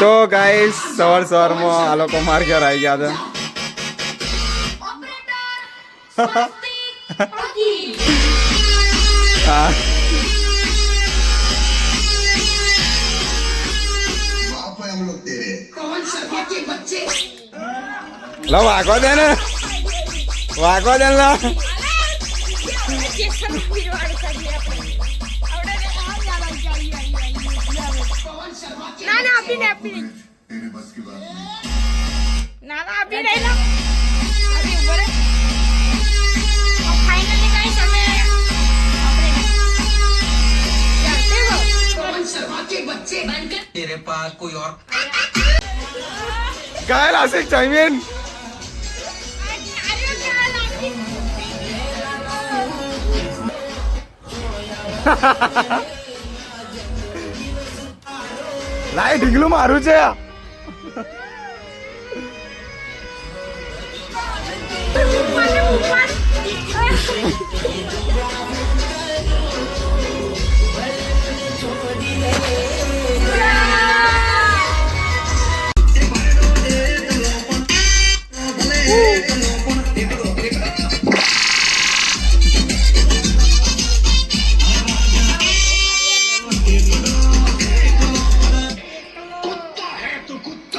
તો ગાઈસ સવાર સવારમાં આ લોકો માર ઘર આવી ગયા હતા લો, વાગો દે ને. વાગો દે લો. ना ना अभी नहीं अभी नहीं तेरे बस की बात नहीं ना ना अभी नहीं ना अभी ऊपर है और फाइनली गाइस हमें तेरे पास कोई और गाय आशिक चाइमिन Ha ha ha ha! લાય ઢીંગલું મારું છે.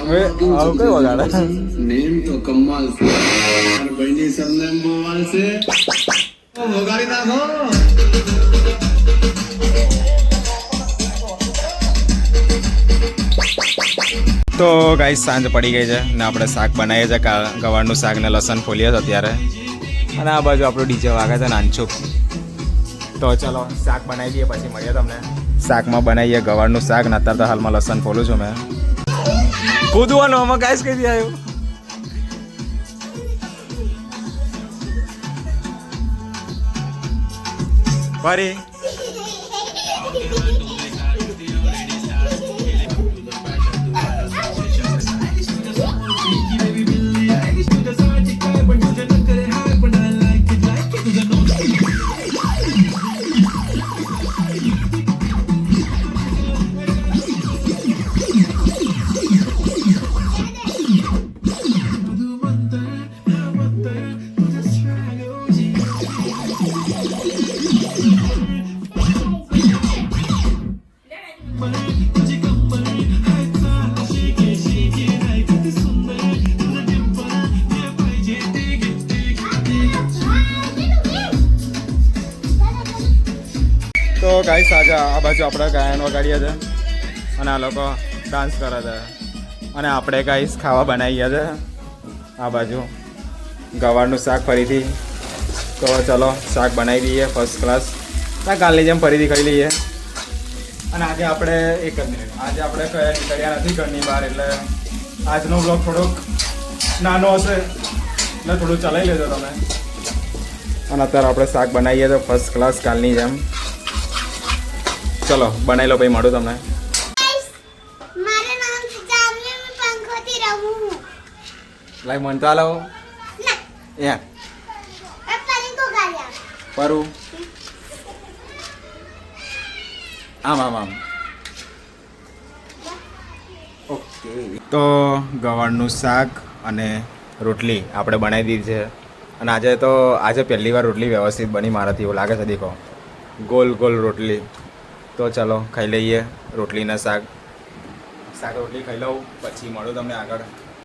હવે આવું કઈ વગાડે? નેમ તો કમાલ છે. અને ભાઈની સરનેમ બોવાલ છે. વગાડી નાખો. તો ગાઈસ સાંજ પડી ગઈ છે ને આપણે શાક બનાવીએ છીએ. ગવારનું શાક ને લસણ ફોલીએ છીએ અત્યારે. અને આ બાજુ આપણું ડીજે વાગે છે નાનચુક તો ચલો શાક બનાવી દઈએ પછી મળીએ તમને. શાકમાં બનાવીએ ગવારનું શાક ને અત્યારે તો હાલમાં લસણ ફોલું છું મેં. કૂદવાનું આમાં જ કઈ આવ્યું? ફરી તો ગાઈ સાજા આ બાજુ આપણે ગાયન વગાડીએ છે અને આ લોકો ડાન્સ કરે છે. અને આપણે ગાઈસ ખાવા બનાવીએ છે. આ બાજુ ગવારનું શાક ફરીથી. તો ચલો, શાક બનાવી દઈએ ફર્સ્ટ ક્લાસ ના કાલની જેમ ફરીથી ખાઈ લઈએ. અને આજે આપણે એક જ મિનિટ આજે આપણે કયા નીકળ્યા નથી ઘરની બહાર એટલે આજનો બ્લોગ થોડોક નાનો હશે એટલે થોડું ચલાવી લેજો તમે. અને અત્યારે આપણે શાક બનાવીએ તો ફર્સ્ટ ક્લાસ કાલની જેમ. ચલો બનાવી લો પછી મળું તમને. લાઈક મન ચાલો એ પરું. આમ આમ આમ. ઓકે. તો ગવારનું શાક અને રોટલી આપણે બનાવી દીધી છે. અને આજે તો, આજે પહેલી વાર રોટલી વ્યવસ્થિત બની મારાથી, એવું લાગે છે દેખો. ગોલ ગોલ રોટલી. તો ચલો, ખાઈ લઈએ રોટલીના શાક. શાક, રોટલી ખાઈ લઉં, પછી મળું તમને આગળ.